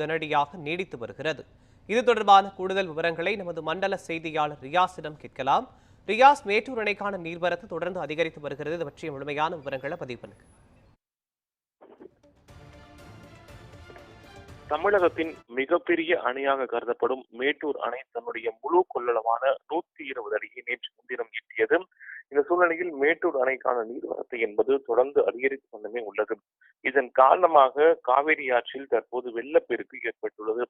உடனடியாக நீடித்து வருகிறது. இது தொடர்பான கூடுதல் விவரங்களை நமது மண்டல செய்தியாளர் ரியாஸிடம் கேட்கலாம். ரியாஸ் மேட்டூர் அணைக்கான நீர்வரத்து தொடர்ந்து அதிகரித்து வருகிறது. இது பற்றிய முழுமையான விவரங்களை பதிவு பண்ணுங்க. தமிழகத்தின் மிகப்பெரிய அணையாக கருதப்படும் மேட்டூர் அணை தன்னுடைய முழு கொள்ளளவான நூத்தி இருபது அடியை நேற்று முன்தினம் எட்டியது. இந்த சூழ்நிலையில் மேட்டூர் அணைக்கான நீர்வரத்து என்பது தொடர்ந்து அதிகரித்து கொண்டுமே உள்ளது. இதன் காரணமாக காவிரி ஆற்றில் தற்போது வெள்ளப்பெருக்கு ஏற்பட்டுள்ளது.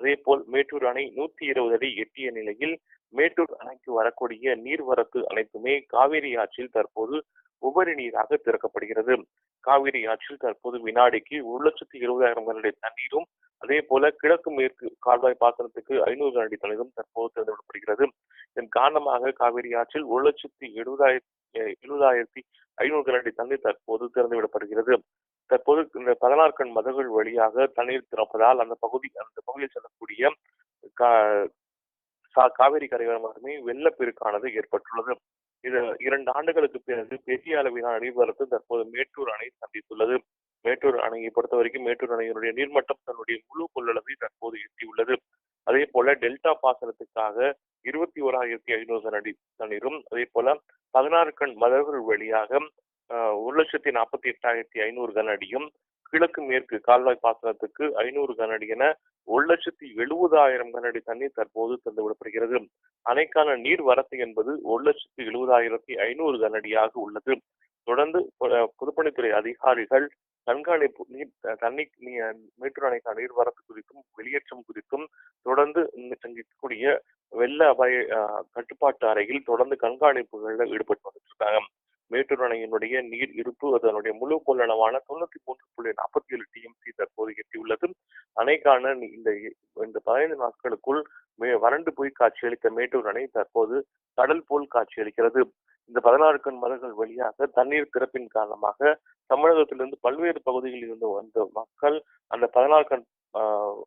அதேபோல் மேட்டூர் அணை நூத்தி இருபது அடி எட்டிய நிலையில் மேட்டூர் அணைக்கு வரக்கூடிய நீர்வரத்து அனைத்துமே காவிரி ஆற்றில் தற்போது உபரி நீராக திறக்கப்படுகிறது. காவிரி ஆற்றில் தற்போது வினாடிக்கு ஒரு லட்சத்தி இருபதாயிரம் கனடி தண்ணீரும் அதே போல கிழக்கு மேற்கு கால்வாய் பாசனத்துக்கு ஐநூறு கனடி தண்ணீரும் தற்போது திறந்துவிடப்படுகிறது. இதன் காரணமாக காவிரி ஆற்றில் ஒரு லட்சத்தி எழுபதாயிரத்தி எழுபதாயிரத்தி ஐநூறு கனடி தண்ணீர் தற்போது திறந்து விடப்படுகிறது தற்போது இந்த பதினாறு கண் மதகுகள் வழியாக தண்ணீர் திறப்பதால் அந்த பகுதி அந்த பகுதியில் செல்லக்கூடிய கா- சா- கரையோரம் மட்டுமே வெள்ளப்பெருக்கானது ஏற்பட்டுள்ளது. இது இரண்டு ஆண்டுகளுக்கு பிறகு பெரிய அளவிலான நீர்வரத்து தற்போது மேட்டூர் அணை சந்தித்துள்ளது. மேட்டூர் அணையை பொறுத்த வரைக்கும் மேட்டூர் அணையினுடைய நீர்மட்டம் தன்னுடைய முழு கொள்ளளவை தற்போது எட்டியுள்ளது. அதே போல டெல்டா பாசனத்துக்காக இருபத்தி ஓராயிரத்தி ஐநூறு அடி தண்ணீரும் அதே போல பதினாறு கண் மதகுகள் வழியாக லட்சத்தி நாற்பத்தி எட்டாயிரத்தி ஐநூறு கனஅடியும் கிழக்கு மேற்கு கால்வாய் பாசனத்துக்கு ஐநூறு கனஅடி என ஒரு லட்சத்தி எழுபதாயிரம் கனஅடி தண்ணீர் தற்போது தந்துவிடப்படுகிறது. அணைக்கான நீர் வரத்து என்பது ஒரு லட்சத்தி எழுபதாயிரத்தி ஐநூறு கனஅடியாக உள்ளது. தொடர்ந்து பொதுப்பணித்துறை அதிகாரிகள் கண்காணிப்பு நீர் தண்ணீர் மேட்டூர் அணைக்கான நீர்வரத்து குறித்தும் வெளியேற்றம் குறித்தும் தொடர்ந்து இங்கு தங்கிக்கூடிய வெள்ள அபாய கட்டுப்பாட்டு அறையில் தொடர்ந்து கண்காணிப்புகளில் ஈடுபட்டு வந்துட்டு இருக்காங்க. மேட்டூர் அணையினுடைய நீர் இருப்பு அதனுடைய முழு கொள்ளளவான தொண்ணூத்தி மூன்று புள்ளி நாற்பத்தி ஏழு டிஎம்சி தற்போது எட்டியுள்ளது. அணைக்கான இந்த இந்த பதினைந்து நாட்களுக்குள் மே- வறண்டு போய் காட்சியளித்த மேட்டூர் அணை தற்போது கடல் போல் காட்சியளிக்கிறது. இந்த பதினாறு கண் மதங்கள் வழியாக தண்ணீர் திறப்பின் காரணமாக தமிழகத்திலிருந்து பல்வேறு பகுதிகளில் இருந்து வந்த மக்கள் அந்த பதினாறு கண் ஆஹ்,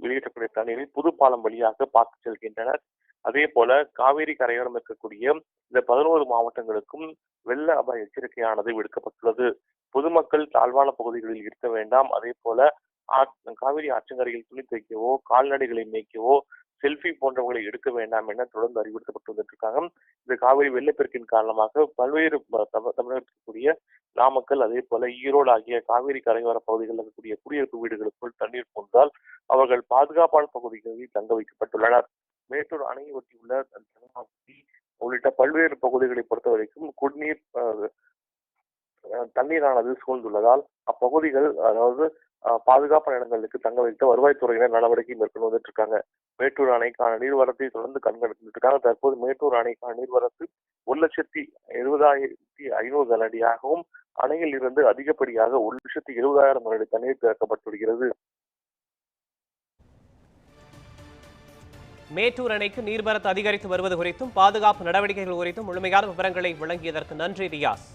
வெளியேற்றக்கூடிய தண்ணீரை புது பாலம் வழியாக பார்த்து செல்கின்றனர். அதே போல காவேரி கரையோரம் இருக்கக்கூடிய இந்த பதினோரு மாவட்டங்களுக்கும் வெள்ள அபாய எச்சரிக்கையானது விடுக்கப்பட்டுள்ளது. பொதுமக்கள் தாழ்வான பகுதிகளில் இருக்க வேண்டாம். அதே போல காவிரி ஆற்றங்கரையில் துணி துவைக்கவோ கால்நடைகளை மேய்க்கவோ செல்ஃபி போன்றவர்களை எடுக்க வேண்டாம் என தொடர்ந்து அறிவுறுத்தப்பட்டு வந்துட்டு இருக்காங்க இந்த காவிரி வெள்ளப்பெருக்கின் காரணமாக பல்வேறு தமிழகத்திற்குரிய தமிழ் இருக்கக்கூடிய நாமக்கல் அதே போல ஈரோடு ஆகிய காவிரி கரையோர பகுதிகளில் இருக்கக்கூடிய குடியிருப்பு வீடுகளுக்குள் தண்ணீர் புகுந்தால் அவர்கள் பாதுகாப்பான பகுதிகளில் தங்க வைக்கப்பட்டுள்ளனர். மேட்டூர் அணையை ஒட்டியுள்ள தனுமாபுரி உள்ளிட்ட பல்வேறு பகுதிகளை பொறுத்த வரைக்கும் குடிநீர் தண்ணீரானது சூழ்ந்துள்ளதால் அப்பகுதிகள் அதாவது பாதுகாப்பு பாதுகாப்பான இடங்களுக்கு தங்க வைக்க வருவாய்த்துறையினர் நடவடிக்கை மேற்கொண்டு வந்துட்டு இருக்காங்க மேட்டூர் அணைக்கான நீர்வரத்தை தொடர்ந்து கண்காணித்துட்டு இருக்காங்க. தற்போது மேட்டூர் அணைக்கான நீர்வரத்து ஒரு லட்சத்தி எழுபதாயிரத்தி ஐநூறு கனஅடியாகவும் அணையில் இருந்து அதிகப்படியாக ஒரு லட்சத்தி இருபதாயிரம் கனஅடி தண்ணீர் திறக்கப்பட்டு வருகிறது. மேட்டூர் அணைக்கு நீர்வரத்து அதிகரித்து வருவது குறித்தும் பாதுகாப்பு நடவடிக்கைகள் குறித்தும் முழுமையான விவரங்களை வழங்கியதற்கு நன்றி ரியாஸ்.